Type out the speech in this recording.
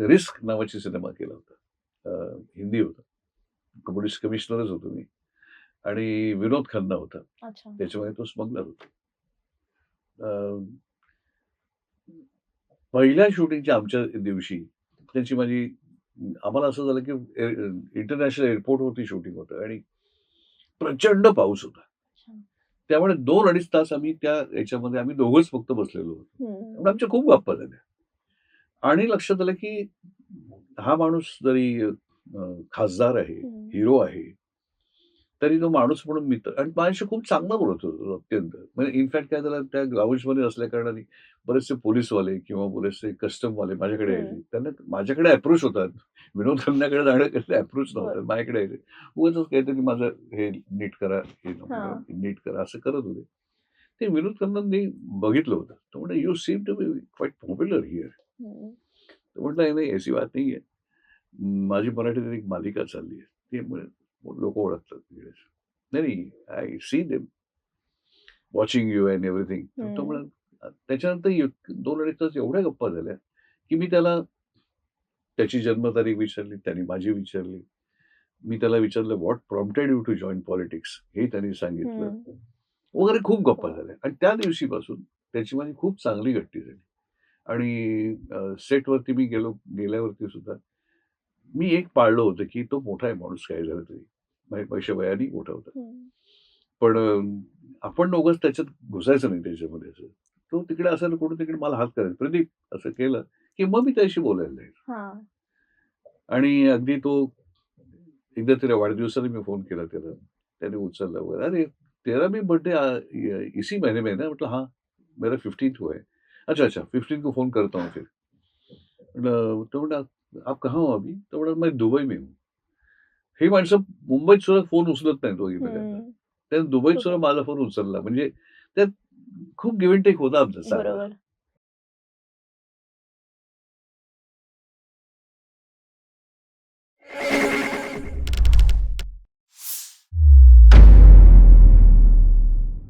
Risk नावाची cinema केला होता. हिंदी होता. पोलीस कमिशनरच होतो मी. आणि विनोद खन्ना होता. अच्छा. त्याच्यामध्ये तो स्मगलर होता. पहिल्या शूटिंगच्या आमच्या दिवशी त्याची माझी आम्हाला असं झालं की इंटरनॅशनल एअरपोर्टवरती शूटिंग होतं आणि प्रचंड पाऊस होता. त्यामुळे दोन अडीच तास आम्ही त्या याच्यामध्ये आम्ही दोघंच फक्त बसलेलो होतो. आमच्या खूप गप्पा झाल्या. आणि लक्षात आलं की हा माणूस जरी खासदार आहे. हिरो आहे तरी तो माणूस म्हणून मित्र आणि माझ्याशी खूप चांगला बोलत होतो अत्यंत म्हणजे इनफॅक्ट काय झालं त्या ग्राउंड्समध्ये असल्या कारणाने बरेचसे पोलीसवाले किंवा बरेचसे कस्टमवाले माझ्याकडे. यायचे त्यांना माझ्याकडे अप्रोच होतात विनोद खन्नाकडे जाण्याकडे अप्रोच नव्हतं. माझ्याकडे यायचे उगाच काहीतरी माझं हे नीट करा हे नको, हा. नीट करा असं करत होते ते विनोद खन्नांनी बघितलं होतं तो म्हणजे you seem to be quite popular here hmm. तर म्हटलं नाही ऐसी बात नाही आहे. माझी मराठीत एक मालिका चालली आहे. ते लोक ओळखतात नाही नाही I see them watching you and everything तो हम्म. म्हणा त्याच्यानंतर दोन अडीच तास एवढ्या गप्पा झाल्या की मी त्याला त्याची जन्मतारीख विचारली त्याने माझी विचारली. मी त्याला विचारलं what prompted you to join politics हे त्यांनी सांगितलं. हम्म. वगैरे खूप गप्पा झाल्या. आणि त्या दिवशीपासून त्याची माझी खूप चांगली गट्टी झाली. आणि सेटवरती मी गेलो गेल्यावरती सुद्धा मी एक पाळलं होतं की तो मोठा आहे माणूस काय झालं तरी. पैसे वयाने मोठा होता. पण आपण दोघंच त्याच्यात घुसायचं नाही त्याच्यामध्ये असं. तो तिकडे असायला कुठं तिकडे मला हात करायचा. प्रदीप असं केलं की मग मी त्याशी बोलायला जाईल आणि अगदी तो एकदा त्याला वाढदिवसाला मी फोन केला त्याला. त्याने उचलला वगैरे अरे तेरा भी बर्थडे इसी महीने में है ना? मतलब हाँ मेरा फिफ्टीन को है. अच्छा अच्छा. फिफ्टीन को फोन करता हूँ फिर। म्हटलं, तो म्हणला आप कहाँ हो अभी? तो म्हणा मैं दुबई में हूँ। ही माणसं मुंबईत सुद्धा फोन उचलत नाही हम्म. त्याने दुबईत सुद्धा माझा फोन उचलला म्हणजे त्यात खूप गिव्ह टेक होता आमचा